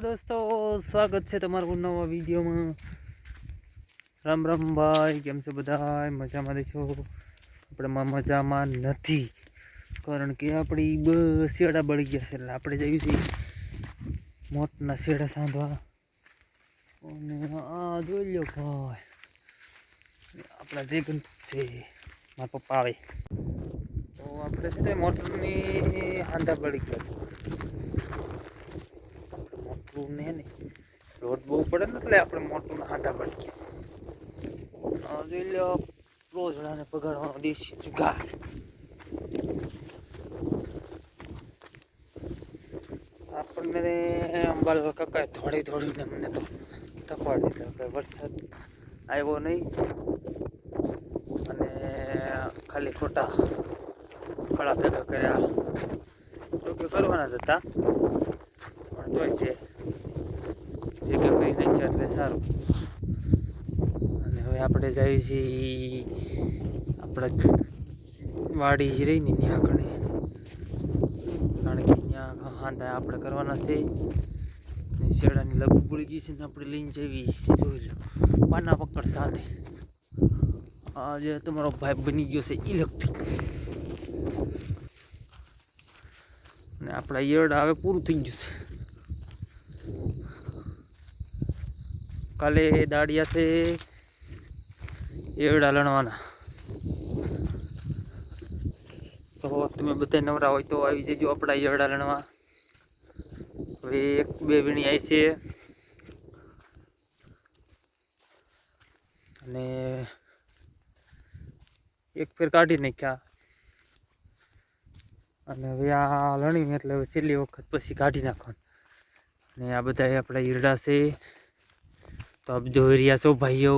દોસ્તો, સ્વાગત છે તમારું નવા વિડીયોમાં. રામ રામ ભાઈ, કેમ છો બધા મજામાં દેશો આપણે મજામાં નથી. કારણ કે આપણી બ શેડા બળી ગયા છે, એટલે આપણે જઈએ છીએ મોતના શેડા સાંધવા. અને આ જોઈ લો ભાઈ, આપણા ગણ છે, મારા પપ્પા આવે. તો આપણે છે ને મોટરની સાંધા બળી ગયા મોટું ને ને રોડ બહુ પડે ને એટલે આપણે મોટું ગયા આ જોઈ લો રોજડાને પગાડવાનો દેશી જુગાડ આપણને અંબાલ કાકાએ થોડી થોડીને મને તો ટકવાડી દીધો વરસાદ આવ્યો નહીં. અને ખાલી ખોટા ખડા ભેગા કર્યા. જોકે કરવાના જ હતા, પણ તોય છે. જે કરી નાખ્યા એટલે સારું. અને હવે આપણે જઈએ છીએ આપણા વાડી હિરઈ ની ત્યાં કારણ કે ત્યાં હાંધા આપણે કરવાના છે. શેડાની લઘુ પડી ગઈ છે ને આપણે લઈને જવી જોઈ લો. પાના પકડ સાથે. આ જે તમારો ભાઈ બની ગયો છે ઇલેક્ટ્રિક ને આપણા ઈયળ હવે પૂરું થઈ ગયું છે. કાલે દાડિયા છે એવડા લણવાના. તો તમે બધા નવરા હોય તો આવી જજો આપણા એવડા લણવા. હવે એક બે વીણી આવી છે. અને એક ફેર કાઢી નાખ્યા. અને હવે આ લણી એટલે હવે છેલ્લી વખત પછી કાઢી નાખવાનું. અને આ બધા આપણા ઈરડા છે. તો આપ જોઈ રહ્યા છો ભાઈઓ.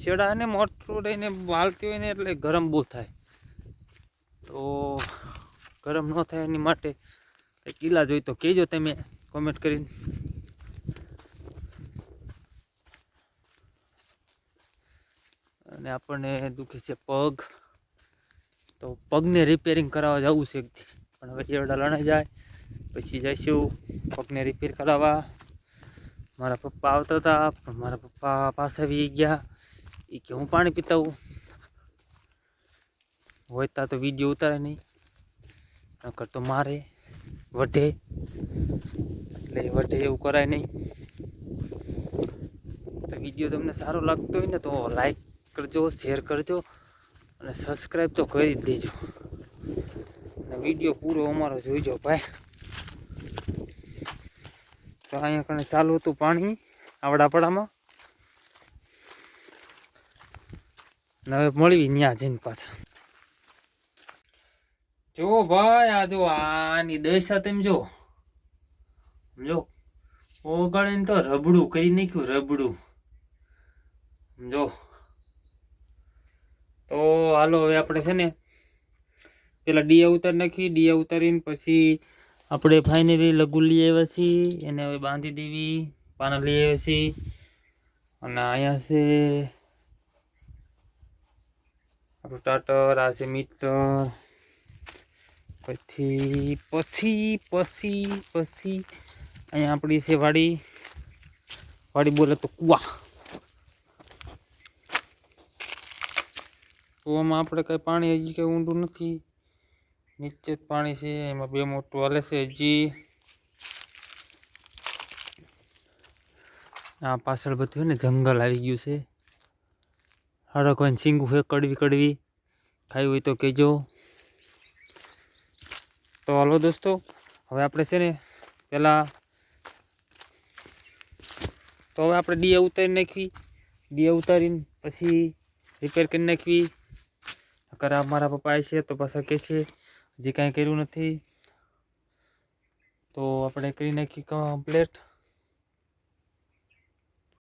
છેડા ને મોટું રહીને વાળતી હોય ને એટલે ગરમ બહુ થાય. તો ગરમ ન થાય એની માટે કંઈક ઇલાજ હોય તો કહેજો તમે કોમેન્ટ કરીને. અને આપણને દુખે છે પગ. તો પગને રિપેરિંગ કરાવવા જવું છે પણ હવે એવડા લણાઈ જાય, પછી જઈશું પગને રિપેર કરાવવા. મારા પપ્પા આવતા હતા, પણ મારા પપ્પા પાસે આવી ગયા. એ કે હું પાણી પીતા હું હોય તા તો વીડિયો ઉતારે નહીં. નકર તો મારે વઢે. એટલે વઢે એવું કરાય નહીં. તો વીડિયો તમને સારો લાગતો હોય ને તો લાઈક કરજો શેર કરજો અને સબસ્ક્રાઈબ તો કરી જ દેજો. અને વીડિયો પૂરો અમારો જોઈજો ભાઈ. તો અહીંયા કણે ચાલુ હતું પાણી આવડાપડામાં. હવે મળી ત્યાં જઈને પાછા. જો ભાઈ, આ જો આની દશા તેમ જો. જો, ઓગાળીને તો રબડું કરી નાખ્યું, રબડું. જો. તો હાલો, હવે આપણે છે ને પેલા ડીયા ઉતારી નાખી ડીયા ઉતારીને પછી આપણે ફાઇનલી લઘુ લઈ આવ્યા છીએ. એને હવે બાંધી દેવી, પાના લઈ આવ્યા છીએ. અને અહીંયા છે આપણું ટાટર આ છે મીટર પછી પછી પછી પછી અહીંયા આપણી છે વાડી. વાડી બોલે તો કુવા. કૂવામાં આપણે કંઈ પાણી હજી કંઈ ઊંડું નથી. નીચે જ પાણી છે, એમાં બે મોટું હાલે છે હજી. આ પાછળ બધું ને જંગલ આવી ગયું છે. હારો કોઈ સિંગું છે કડવી કડવી. ખાવી હોય તો કહેજો. તો હાલો દોસ્તો, હવે આપણે છે ને પહેલાં તો હવે આપણે ડીએ ઉતારી નાખવી. ડીએ ઉતારીને પછી રિપેર કરી નાખવી. નકર આ મારા પપ્પા છે, તો પાછા કહે છે, હજી કાંઈ કર્યું નથી. તો આપણે કરી નાખી કમ્પ્લેટ